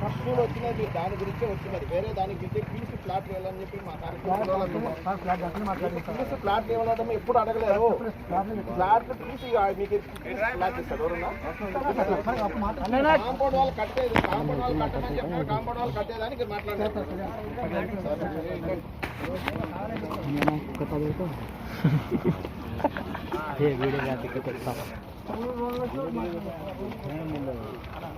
first వచ్చినది దాని గురించే వచ్చినది వేరే దాని గురించి పీస్ ఫ్లాట్ వేయాలని చెప్పి మా పీస్ ఫ్లాట్ ఇవ్వడం ఎప్పుడు అడగలేరు ఫ్లాట్ పీస్ మీకు ఫ్లాట్ ఇస్తారు ఎవరన్నా కాంపౌండ్ వాళ్ళు కట్టేది కాంపౌండ్ వాళ్ళు కట్టమని చెప్పారు కాంపౌండ్ వాళ్ళు కట్టేదానికి మాట్లాడారు